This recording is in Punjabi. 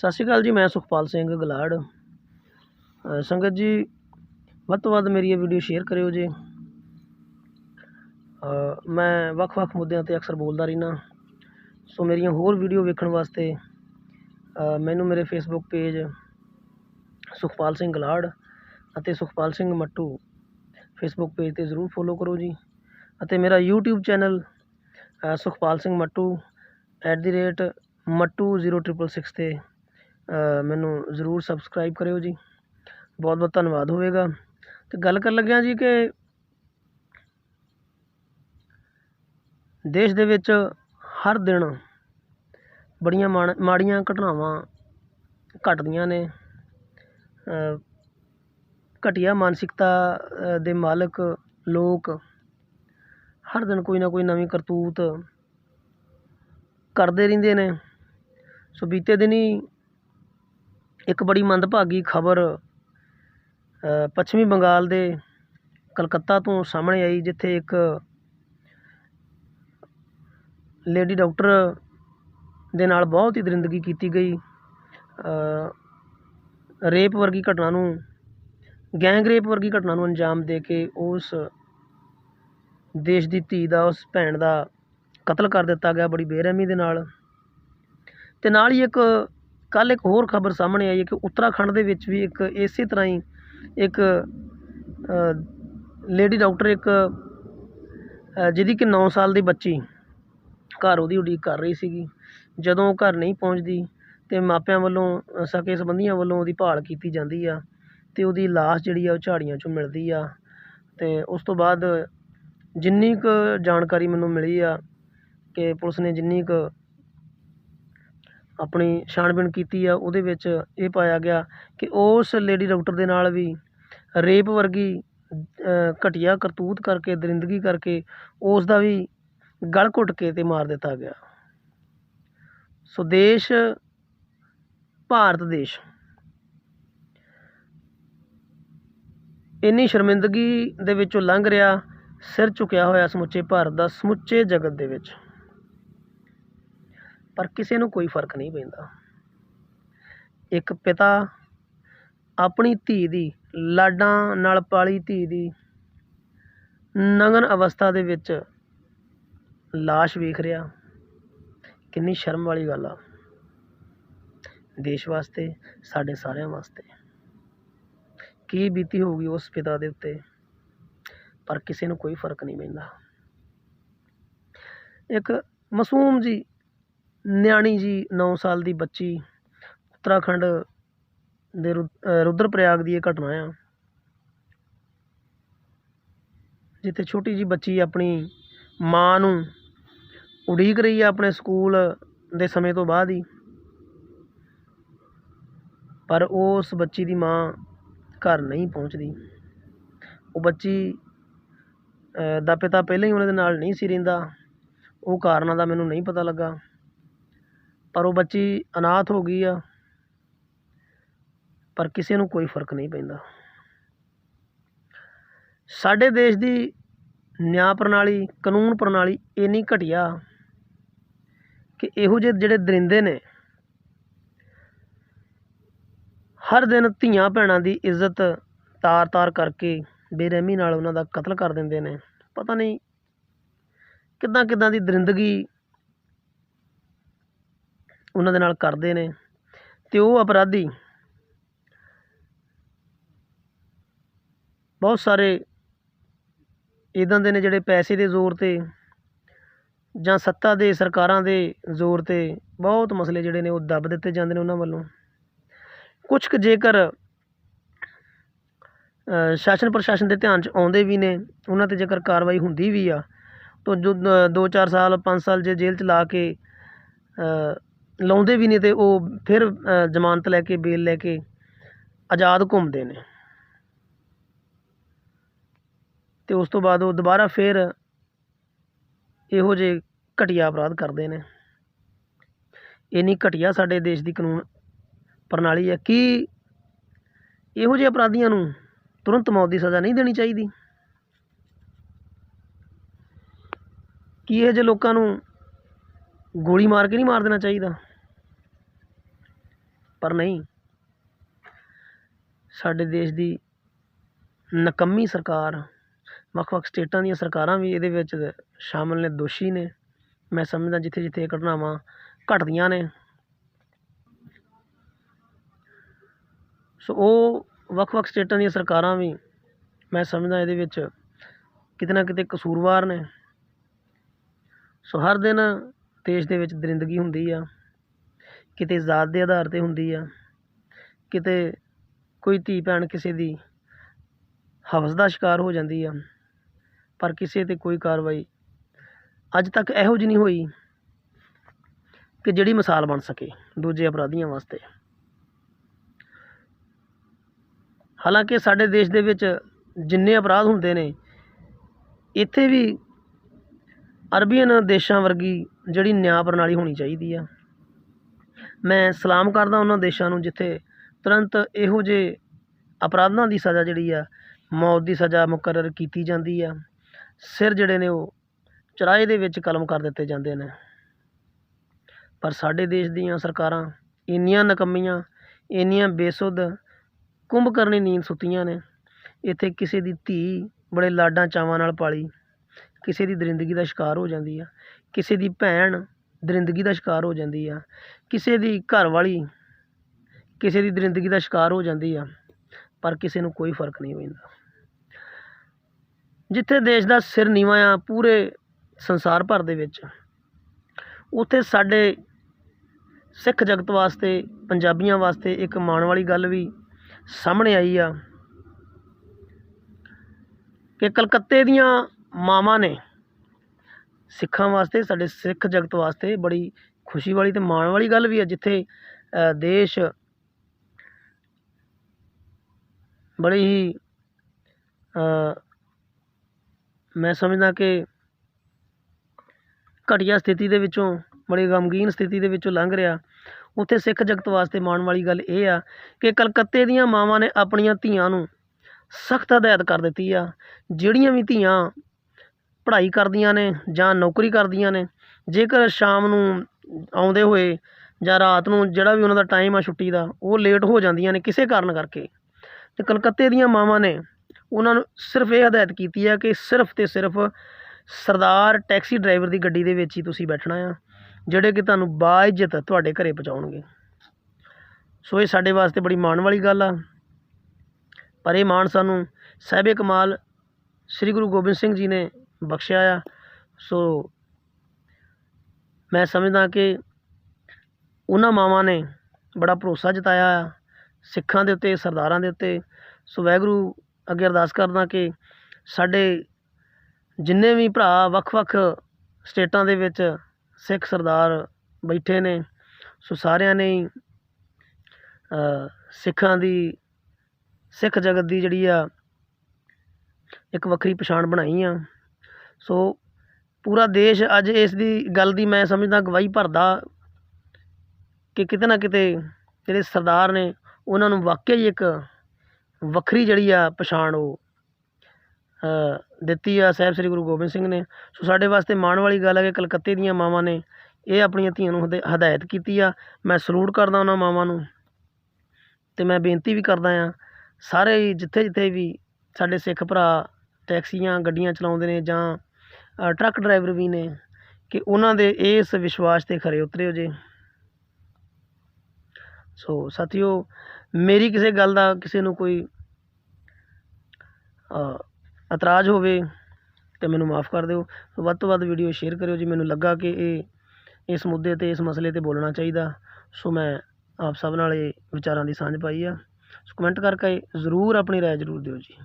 ਸਤਿ ਸ਼੍ਰੀ ਅਕਾਲ ਜੀ, ਮੈਂ ਸੁਖਪਾਲ ਸਿੰਘ ਗਲਾੜ। ਸੰਗਤ ਜੀ, ਵੱਧ ਤੋਂ ਵੱਧ ਮੇਰੀ ਇਹ ਵੀਡੀਓ ਸ਼ੇਅਰ ਕਰਿਓ ਜੀ। ਮੈਂ ਵੱਖ-ਵੱਖ ਮੁੱਦਿਆਂ ਤੇ ਅਕਸਰ ਬੋਲਦਾ ਰਹਿਣਾ ਸੋ ਮੇਰੀਆਂ ਹੋਰ ਵੀਡੀਓ ਵੇਖਣ ਵਾਸਤੇ ਮੈਨੂੰ ਮੇਰੇ ਫੇਸਬੁੱਕ ਪੇਜ ਸੁਖਪਾਲ ਸਿੰਘ ਗਲਾੜ ਅਤੇ ਸੁਖਪਾਲ ਸਿੰਘ ਮੱਟੂ ਫੇਸਬੁੱਕ ਪੇਜ ਤੇ ਜ਼ਰੂਰ ਫੋਲੋ ਕਰੋ ਜੀ। ਅਤੇ ਮੇਰਾ YouTube channel Sukhpal Singh Mattu at the rate Mattu 0666 ਤੇ ਮੈਨੂੰ ਜ਼ਰੂਰ ਸਬਸਕ੍ਰਾਈਬ ਕਰਿਓ ਜੀ। ਬਹੁਤ ਬਹੁਤ ਧੰਨਵਾਦ ਹੋਵੇਗਾ। ਅਤੇ ਗੱਲ ਕਰਨ ਲੱਗਿਆ ਜੀ ਕਿ ਦੇਸ਼ ਦੇ ਵਿੱਚ ਹਰ ਦਿਨ ਬੜੀਆਂ ਮਾਣ- ਮਾੜੀਆਂ ਘਟਨਾਵਾਂ ਘਟਦੀਆਂ ਨੇ। ਘਟੀਆ ਮਾਨਸਿਕਤਾ ਦੇ ਮਾਲਕ ਲੋਕ ਹਰ ਦਿਨ ਕੋਈ ਨਾ ਕੋਈ ਨਵੀਂ ਕਰਤੂਤ ਕਰਦੇ ਰਹਿੰਦੇ ਨੇ। ਸੋ ਬੀਤੇ ਦਿਨੀ ਇੱਕ ਬੜੀ ਮੰਦਭਾਗੀ ਖਬਰ ਪੱਛਮੀ ਬੰਗਾਲ ਦੇ ਕਲਕੱਤਾ ਤੋਂ ਸਾਹਮਣੇ ਆਈ, ਜਿੱਥੇ ਇੱਕ ਲੇਡੀ ਡਾਕਟਰ ਦੇ ਨਾਲ ਬਹੁਤ ਹੀ ਦਰਿੰਦਗੀ ਕੀਤੀ ਗਈ। ਰੇਪ ਵਰਗੀ ਘਟਨਾ ਨੂੰ ਗੈਂਗ ਰੇਪ ਵਰਗੀ ਘਟਨਾ ਨੂੰ ਅੰਜਾਮ ਦੇ ਕੇ ਉਸ ਦੇਸ਼ ਦੀ ਧੀ ਦਾ, ਉਸ ਭੈਣ ਦਾ ਕਤਲ ਕਰ ਦਿੱਤਾ ਗਿਆ, ਬੜੀ ਬੇਰਹਿਮੀ ਦੇ ਨਾਲ। ਅਤੇ ਨਾਲ ਹੀ ਇੱਕ ਕੱਲ ਇੱਕ ਹੋਰ ਖਬਰ ਸਾਹਮਣੇ ਆਈ ਹੈ ਕਿ ਉੱਤਰਾਖੰਡ ਦੇ ਵਿੱਚ ਵੀ ਇੱਕ ਇਸੇ ਤਰ੍ਹਾਂ ਹੀ ਇੱਕ ਲੇਡੀ ਡਾਕਟਰ ਇੱਕ ਜਿਹਦੀ ਕਿ 9 ਸਾਲ ਦੀ ਬੱਚੀ ਘਰ ਉਹਦੀ ਉਡੀਕ ਕਰ ਰਹੀ ਸੀਗੀ। ਜਦੋਂ ਉਹ ਘਰ ਨਹੀਂ ਪਹੁੰਚਦੀ ਅਤੇ ਮਾਪਿਆਂ ਵੱਲੋਂ ਸਕੇ ਸੰਬੰਧੀਆਂ ਵੱਲੋਂ ਉਹਦੀ ਭਾਲ ਕੀਤੀ ਜਾਂਦੀ ਆ ਅਤੇ ਉਹਦੀ ਲਾਸ਼ ਜਿਹੜੀ ਆ ਉਹ ਝਾੜੀਆਂ 'ਚੋਂ ਮਿਲਦੀ ਆ ਅਤੇ ਉਸ ਤੋਂ ਬਾਅਦ ਜਿੰਨੀ ਕੁ ਜਾਣਕਾਰੀ ਮੈਨੂੰ ਮਿਲੀ ਆ ਕਿ ਪੁਲਿਸ ਨੇ ਜਿੰਨੀ ਕੁ ਆਪਣੀ ਛਾਣਬੀਣ ਕੀਤੀ ਆ, ਉਹਦੇ ਵਿੱਚ ਇਹ ਪਾਇਆ ਗਿਆ ਕਿ ਉਸ ਲੇਡੀ ਡਾਕਟਰ ਦੇ ਨਾਲ ਵੀ ਰੇਪ ਵਰਗੀ ਘਟੀਆ ਕਰਤੂਤ ਕਰਕੇ, ਦਰਿੰਦਗੀ ਕਰਕੇ ਉਸ ਦਾ ਵੀ ਗਲ ਘੁੱਟ ਕੇ ਅਤੇ ਮਾਰ ਦਿੱਤਾ ਗਿਆ। ਸੋ ਦੇਸ਼, ਭਾਰਤ ਦੇਸ਼। ਇੰਨੀ ਸ਼ਰਮਿੰਦਗੀ ਦੇ ਵਿੱਚੋਂ ਲੰਘ ਰਿਹਾ, ਸਿਰ ਝੁਕਿਆ ਹੋਇਆ ਸਮੁੱਚੇ ਭਾਰਤ ਦਾ ਸਮੁੱਚੇ ਜਗਤ ਦੇ ਵਿੱਚ। ਪਰ ਕਿਸੇ ਨੂੰ ਕੋਈ ਫ਼ਰਕ ਨਹੀਂ ਪੈਂਦਾ। ਇੱਕ ਪਿਤਾ ਆਪਣੀ ਧੀ ਦੀ ਲਾਡਾਂ ਨਾਲ ਪਾਲੀ ਧੀ ਦੀ ਨਗਨ ਅਵਸਥਾ ਦੇ ਵਿੱਚ ਲਾਸ਼ ਵੇਖ ਰਿਹਾ। ਕਿੰਨੀ ਸ਼ਰਮ ਵਾਲੀ ਗੱਲ ਆ। ਦੇਸ਼ ਵਾਸਤੇ, ਸਾਡੇ ਸਾਰਿਆਂ ਵਾਸਤੇ। ਕੀ ਬੀਤੀ ਹੋਊਗੀ ਉਸ ਪਿਤਾ ਦੇ ਉੱਤੇ, ਪਰ ਕਿਸੇ ਨੂੰ ਕੋਈ ਫ਼ਰਕ ਨਹੀਂ ਪੈਂਦਾ। ਇੱਕ ਮਾਸੂਮ ਜੀ ਨਿਆਣੀ ਜੀ ਨੌ ਸਾਲ ਦੀ ਬੱਚੀ ਉੱਤਰਾਖੰਡ ਦੇ ਰੁ- ਅਹ ਰੁਦਰਪ੍ਰਯਾਗ ਦੀ ਇਹ ਘਟਨਾ ਆ। ਜਿੱਥੇ ਛੋਟੀ ਜੀ ਬੱਚੀ ਆਪਣੀ ਮਾਂ ਨੂੰ ਉਡੀਕ ਰਹੀ ਆ ਆਪਣੇ ਸਕੂਲ ਦੇ ਸਮੇਂ ਤੋਂ ਬਾਅਦ ਹੀ। ਪਰ ਉਸ ਬੱਚੀ ਦੀ ਮਾਂ ਘਰ ਨਹੀਂ ਪਹੁੰਚਦੀ। ਉਹ ਬੱਚੀ ਦਾ ਪਿਤਾ ਪਹਿਲਾਂ ਹੀ ਉਹਨਾਂ ਦੇ ਨਾਲ ਨਹੀਂ ਸੀ ਰਹਿੰਦਾ। ਉਹ ਕਾਰਨਾਂ ਦਾ ਮੈਨੂੰ ਨਹੀਂ ਪਤਾ ਲੱਗਾ। ਪਰ ਉਹ ਬੱਚੀ ਅਨਾਥ ਹੋ ਗਈ ਆ। ਪਰ ਕਿਸੇ ਨੂੰ ਕੋਈ ਫ਼ਰਕ ਨਹੀਂ ਪੈਂਦਾ। ਸਾਡੇ ਦੇਸ਼ ਦੀ ਨਿਆਂ ਪ੍ਰਣਾਲੀ, ਕਾਨੂੰਨ ਪ੍ਰਣਾਲੀ ਇੰਨੀ ਘਟੀਆ ਕਿ ਇਹੋ ਜਿਹੇ ਜਿਹੜੇ ਦਰਿੰਦੇ ਨੇ, ਹਰ ਦਿਨ ਧੀਆਂ ਭੈਣਾਂ ਦੀ ਇੱਜ਼ਤ ਤਾਰ-ਤਾਰ ਕਰਕੇ ਬੇਰਹਿਮੀ ਨਾਲ ਉਹਨਾਂ ਦਾ ਕਤਲ ਕਰ ਦਿੰਦੇ ਨੇ। ਪਤਾ ਨਹੀਂ ਕਿੱਦਾਂ ਕਿੱਦਾਂ ਦੀ ਦਰਿੰਦਗੀ ਉਹਨਾਂ ਦੇ ਨਾਲ ਕਰਦੇ ਨੇ ਅਤੇ ਉਹ ਅਪਰਾਧੀ ਬਹੁਤ ਸਾਰੇ ਇੱਦਾਂ ਦੇ ਨੇ ਜਿਹੜੇ ਪੈਸੇ ਦੇ ਜ਼ੋਰ ਤੇ ਜਾਂ ਸੱਤਾ ਦੇ, ਸਰਕਾਰਾਂ ਦੇ ਜ਼ੋਰ ਤੇ ਬਹੁਤ ਮਸਲੇ ਜਿਹੜੇ ਨੇ ਉਹ ਦੱਬ ਦਿੱਤੇ ਜਾਂਦੇ ਨੇ ਉਹਨਾਂ ਵੱਲੋਂ। ਕੁਝ ਕੁ ਜੇਕਰ ਸ਼ਾਸਨ ਪ੍ਰਸ਼ਾਸਨ ਦੇ ਧਿਆਨ 'ਚ ਆਉਂਦੇ ਵੀ ਨੇ, ਉਹਨਾਂ ਤੇ ਜੇਕਰ ਕਾਰਵਾਈ ਹੁੰਦੀ ਵੀ ਆ, ਤਾਂ ਜੋ 2-4 ਸਾਲ 5 ਸਾਲ ਜੇ ਜੇਲ੍ਹ 'ਚ ਲਾ ਕੇ ਲਾਉਂਦੇ ਵੀ ਨੇ ਅਤੇ ਉਹ ਫਿਰ ਜ਼ਮਾਨਤ ਲੈ ਕੇ, ਬੇਲ ਲੈ ਕੇ ਆਜ਼ਾਦ ਘੁੰਮਦੇ ਨੇ। ਅਤੇ ਉਸ ਤੋਂ ਬਾਅਦ ਉਹ ਦੁਬਾਰਾ ਫਿਰ ਇਹੋ ਜਿਹੇ ਘਟੀਆ ਅਪਰਾਧ ਕਰਦੇ ਨੇ। ਇੰਨੀ ਘਟੀਆ ਸਾਡੇ ਦੇਸ਼ ਦੀ ਕਾਨੂੰਨ ਪ੍ਰਣਾਲੀ ਹੈ ਕਿ ਇਹੋ ਜਿਹੇ ਅਪਰਾਧੀਆਂ ਨੂੰ ਤੁਰੰਤ ਮੌਤ ਦੀ ਸਜ਼ਾ ਨਹੀਂ ਦੇਣੀ ਚਾਹੀਦੀ। ਕੀ ਇਹ ਜਿਹੇ ਲੋਕਾਂ ਨੂੰ ਗੋਲੀ ਮਾਰ ਕੇ ਨਹੀਂ ਮਾਰ ਦੇਣਾ ਚਾਹੀਦਾ। ਪਰ ਨਹੀਂ। ਸਾਡੇ ਦੇਸ਼ ਦੀ ਨਕੰਮੀ ਸਰਕਾਰ ਵੱਖ ਵੱਖ ਸਟੇਟਾਂ ਦੀਆਂ ਸਰਕਾਰਾਂ ਵੀ ਇਹਦੇ ਵਿੱਚ ਸ਼ਾਮਿਲ ਨੇ, ਦੋਸ਼ੀ ਨੇ। ਮੈਂ ਸਮਝਦਾ ਜਿੱਥੇ ਜਿੱਥੇ ਇਹ ਘਟਨਾਵਾਂ ਘਟਦੀਆਂ ਨੇ। ਸੋ ਉਹ ਵੱਖ ਵੱਖ ਸਟੇਟਾਂ ਦੀਆਂ ਸਰਕਾਰਾਂ ਵੀ ਮੈਂ ਸਮਝਦਾ ਇਹਦੇ ਵਿੱਚ ਕਿਤੇ ਨਾ ਕਿਤੇ ਕਸੂਰਵਾਰ ਨੇ। ਸੋ ਹਰ ਦਿਨ ਦੇਸ਼ ਦੇ ਵਿੱਚ ਦਰਿੰਦਗੀ ਹੁੰਦੀ ਆ। ਕਿਤੇ ਜ਼ਾਤ ਦੇ ਆਧਾਰ 'ਤੇ ਹੁੰਦੀ ਆ, ਕਿਤੇ ਕੋਈ ਧੀ ਭੈਣ ਕਿਸੇ ਦੀ ਹਵਸ ਦਾ ਸ਼ਿਕਾਰ ਹੋ ਜਾਂਦੀ ਆ, ਪਰ ਕਿਸੇ 'ਤੇ ਕੋਈ ਕਾਰਵਾਈ ਅੱਜ ਤੱਕ ਇਹੋ ਜਿਹੀ ਨਹੀਂ ਹੋਈ ਕਿ ਜਿਹੜੀ ਮਿਸਾਲ ਬਣ ਸਕੇ ਦੂਜੇ ਅਪਰਾਧੀਆਂ ਵਾਸਤੇ। ਹਾਲਾਂਕਿ ਸਾਡੇ ਦੇਸ਼ ਦੇ ਵਿੱਚ ਜਿੰਨੇ ਅਪਰਾਧ ਹੁੰਦੇ ਨੇ, ਇੱਥੇ ਵੀ ਅਰਬੀਅਨ ਦੇਸ਼ਾਂ ਵਰਗੀ ਜਿਹੜੀ ਨਿਆਂ ਪ੍ਰਣਾਲੀ ਹੋਣੀ ਚਾਹੀਦੀ ਆ। ਮੈਂ ਸਲਾਮ ਕਰਦਾ ਉਹਨਾਂ ਦੇਸ਼ਾਂ ਨੂੰ ਜਿੱਥੇ ਤੁਰੰਤ ਇਹੋ ਜਿਹੇ ਅਪਰਾਧਾਂ ਦੀ ਸਜ਼ਾ ਜਿਹੜੀ ਆ, ਮੌਤ ਦੀ ਸਜ਼ਾ ਮੁਕਰਰ ਕੀਤੀ ਜਾਂਦੀ ਆ। ਸਿਰ ਜਿਹੜੇ ਨੇ ਉਹ ਚਰਾਏ ਦੇ ਵਿੱਚ ਕਲਮ ਕਰ ਦਿੱਤੇ ਜਾਂਦੇ ਨੇ। ਪਰ ਸਾਡੇ ਦੇਸ਼ ਦੀਆਂ ਸਰਕਾਰਾਂ ਇੰਨੀਆਂ ਨਕੰਮੀਆਂ, ਇੰਨੀਆਂ ਬੇਸੁੱਧ ਕੁੰਭਕਰਨੀ ਨੀਂਦ ਸੁੱਤੀਆਂ ਨੇ। ਇੱਥੇ ਕਿਸੇ ਦੀ ਧੀ ਬੜੇ ਲਾਡਾਂ ਚਾਵਾਂ ਨਾਲ ਪਾਲੀ, ਕਿਸੇ ਦੀ ਦਰਿੰਦਗੀ ਦਾ ਸ਼ਿਕਾਰ ਹੋ ਜਾਂਦੀ ਆ, ਕਿਸੇ ਦੀ ਭੈਣ ਦਰਿੰਦਗੀ ਦਾ ਸ਼ਿਕਾਰ ਹੋ ਜਾਂਦੀ ਆ। ਕਿਸੇ ਦੀ ਘਰ ਵਾਲੀ ਕਿਸੇ ਦੀ ਦਰਿੰਦਗੀ ਦਾ ਸ਼ਿਕਾਰ ਹੋ ਜਾਂਦੀ ਆ, ਪਰ ਕਿਸੇ ਨੂੰ ਕੋਈ ਫ਼ਰਕ ਨਹੀਂ ਪੈਂਦਾ। ਜਿੱਥੇ ਦੇਸ਼ ਦਾ ਸਿਰ ਨੀਵਾਂ ਆ, ਪੂਰੇ ਸੰਸਾਰ ਭਰ ਦੇ ਵਿੱਚ, ਉੱਥੇ ਸਾਡੇ ਸਿੱਖ ਜਗਤ ਵਾਸਤੇ, ਪੰਜਾਬੀਆਂ ਵਾਸਤੇ ਇੱਕ ਮਾਣ ਵਾਲੀ ਗੱਲ ਵੀ ਸਾਹਮਣੇ ਆਈ ਆ ਕਿ ਕਲਕੱਤੇ ਦੀਆਂ ਮਾਵਾਂ ਨੇ ਸਿੱਖਾਂ ਵਾਸਤੇ, ਸਾਡੇ ਸਿੱਖ ਜਗਤ ਵਾਸਤੇ ਬੜੀ ਖੁਸ਼ੀ ਵਾਲੀ ਤੇ ਮਾਣ ਵਾਲੀ ਗੱਲ ਵੀ ਹੈ, ਜਿੱਥੇ ਦੇਸ਼ ਬੜੀ ਹੀ ਮੈਂ ਸਮਝਦਾ ਕਿ ਘਟੀਆ ਸਥਿਤੀ ਦੇ ਵਿੱਚੋਂ, ਬੜੀ ਗਮਗੀਨ ਸਥਿਤੀ ਦੇ ਵਿੱਚੋਂ ਲੰਘ ਰਿਹਾ। ਉੱਥੇ ਸਿੱਖ ਜਗਤ ਵਾਸਤੇ ਮਾਣ ਵਾਲੀ ਗੱਲ ਇਹ ਆ ਕਿ ਕਲਕੱਤੇ ਦੀਆਂ ਮਾਵਾਂ ਨੇ ਆਪਣੀਆਂ ਧੀਆਂ ਨੂੰ ਸਖਤ ਹਦਾਇਤ ਕਰ ਦਿੱਤੀ ਆ। ਜਿਹੜੀਆਂ ਵੀ ਧੀਆਂ ਪੜ੍ਹਾਈ ਕਰਦੀਆਂ ਨੇ ਜਾਂ ਨੌਕਰੀ ਕਰਦੀਆਂ ਨੇ, ਜੇਕਰ ਸ਼ਾਮ ਨੂੰ ਆਉਂਦੇ ਹੋਏ ਜਾਂ ਰਾਤ ਨੂੰ ਜਿਹੜਾ ਵੀ ਉਹਨਾਂ ਦਾ ਟਾਈਮ ਆ ਛੁੱਟੀ ਦਾ, ਉਹ ਲੇਟ ਹੋ ਜਾਂਦੀਆਂ ਨੇ ਕਿਸੇ ਕਾਰਨ ਕਰਕੇ। ਅਤੇ ਕਲਕੱਤੇ ਦੀਆਂ ਮਾਵਾਂ ਨੇ ਉਹਨਾਂ ਨੂੰ ਸਿਰਫ ਇਹ ਹਦਾਇਤ ਕੀਤੀ ਆ ਕਿ ਸਿਰਫ ਅਤੇ ਸਿਰਫ ਸਰਦਾਰ ਟੈਕਸੀ ਡਰਾਈਵਰ ਦੀ ਗੱਡੀ ਦੇ ਵਿੱਚ ਹੀ ਤੁਸੀਂ ਬੈਠਣਾ ਆ, ਜਿਹੜੇ ਕਿ ਤੁਹਾਨੂੰ ਬਾਇਜ਼ਤ ਤੁਹਾਡੇ ਘਰੇ ਪਹੁੰਚਾਉਣਗੇ। ਸੋ ਇਹ ਸਾਡੇ ਵਾਸਤੇ ਬੜੀ ਮਾਣ ਵਾਲੀ ਗੱਲ ਆ। ਪਰ ਇਹ ਮਾਣ ਸਾਨੂੰ ਸਾਹਿਬੇ ਕਮਾਲ, ਸ੍ਰੀ ਗੁਰੂ ਗੋਬਿੰਦ ਸਿੰਘ ਜੀ ਨੇ ਬਖਸ਼ਿਆ ਆ। ਸੋ ਮੈਂ ਸਮਝਦਾ ਕਿ ਉਹਨਾਂ ਮਾਵਾਂ ਨੇ ਬੜਾ ਭਰੋਸਾ ਜਤਾਇਆ ਆ, ਸਿੱਖਾਂ ਦੇ ਉੱਤੇ, ਸਰਦਾਰਾਂ ਦੇ ਉੱਤੇ। ਸੋ ਵਾਹਿਗੁਰੂ, ਅੱਗੇ ਅਰਦਾਸ ਕਰਦਾ ਕਿ ਸਾਡੇ ਜਿੰਨੇ ਵੀ ਭਰਾ ਵੱਖ-ਵੱਖ ਸਟੇਟਾਂ ਦੇ ਵਿੱਚ ਸਿੱਖ ਸਰਦਾਰ ਬੈਠੇ ਨੇ, ਸੋ ਸਾਰਿਆਂ ਨੇ ਸਿੱਖਾਂ ਦੀ, ਸਿੱਖ ਜਗਤ ਦੀ ਜਿਹੜੀ ਆ, ਇੱਕ ਵੱਖਰੀ ਪਛਾਣ ਬਣਾਈ ਆ। ਸੋ ਪੂਰਾ ਦੇਸ਼ ਅੱਜ ਇਸ ਦੀ ਗੱਲ ਦੀ ਮੈਂ ਸਮਝਦਾ ਗਵਾਹੀ ਭਰਦਾ ਕਿ ਕਿਤੇ ਨਾ ਕਿਤੇ ਜਿਹੜੇ ਸਰਦਾਰ ਨੇ, ਉਹਨਾਂ ਨੂੰ ਵਾਕਿਆ ਹੀ ਇੱਕ ਵੱਖਰੀ ਜਿਹੜੀ ਆ ਪਛਾਣ ਉਹ ਦਿੱਤੀ ਆ ਸਾਹਿਬ ਸ੍ਰੀ ਗੁਰੂ ਗੋਬਿੰਦ ਸਿੰਘ ਨੇ। ਸੋ ਸਾਡੇ ਵਾਸਤੇ ਮਾਣ ਵਾਲੀ ਗੱਲ ਹੈ ਕਿ ਕਲਕੱਤੇ ਦੀਆਂ ਮਾਵਾਂ ਨੇ ਇਹ ਆਪਣੀਆਂ ਧੀਆਂ ਨੂੰ ਹਦੇ- ਹਦਾਇਤ ਕੀਤੀ ਆ। ਮੈਂ ਸਲੂਟ ਕਰਦਾ ਉਹਨਾਂ ਮਾਵਾਂ ਨੂੰ ਤੇ ਮੈਂ ਬੇਨਤੀ ਵੀ ਕਰਦਾ ਆ, ਸਾਰੇ ਜਿੱਥੇ ਜਿੱਥੇ ਵੀ ਸਾਡੇ ਸਿੱਖ ਭਰਾ ਟੈਕਸੀਆਂ, ਗੱਡੀਆਂ ਚਲਾਉਂਦੇ ਨੇ ਜਾਂ ਟਰੱਕ ਡਰਾਈਵਰ ਵੀ ਨੇ ਕਿ ਉਹਨਾਂ ਦੇ ਇਸ ਵਿਸ਼ਵਾਸ ਤੇ ਖਰੇ ਉਤਰਿਓ ਜੇ। ਸੋ ਸਾਥੀਓ, ਮੇਰੀ ਕਿਸੇ ਗੱਲ ਦਾ ਕਿਸੇ ਨੂੰ ਕੋਈ ਇਤਰਾਜ਼ ਹੋਵੇ ਤੇ ਮੈਨੂੰ ਮਾਫ ਕਰ ਦਿਓ। ਵੱਧ ਤੋਂ ਵੱਧ ਵੀਡੀਓ ਸ਼ੇਅਰ ਕਰਿਓ ਜੀ ਮੈਨੂੰ ਲੱਗਾ ਕਿ ਇਹ, ਇਸ ਮੁੱਦੇ ਤੇ, ਇਸ ਮਸਲੇ ਤੇ ਬੋਲਣਾ ਚਾਹੀਦਾ। ਸੋ ਮੈਂ ਆਪ ਸਭ ਨਾਲ ਇਹ ਵਿਚਾਰਾਂ ਦੀ ਸਾਂਝ ਪਾਈ ਆ। ਸੋ ਕਮੈਂਟ ਕਰਕੇ ਜ਼ਰੂਰ ਆਪਣੀ ਰਾਏ ਜ਼ਰੂਰ ਦਿਓ ਜੀ।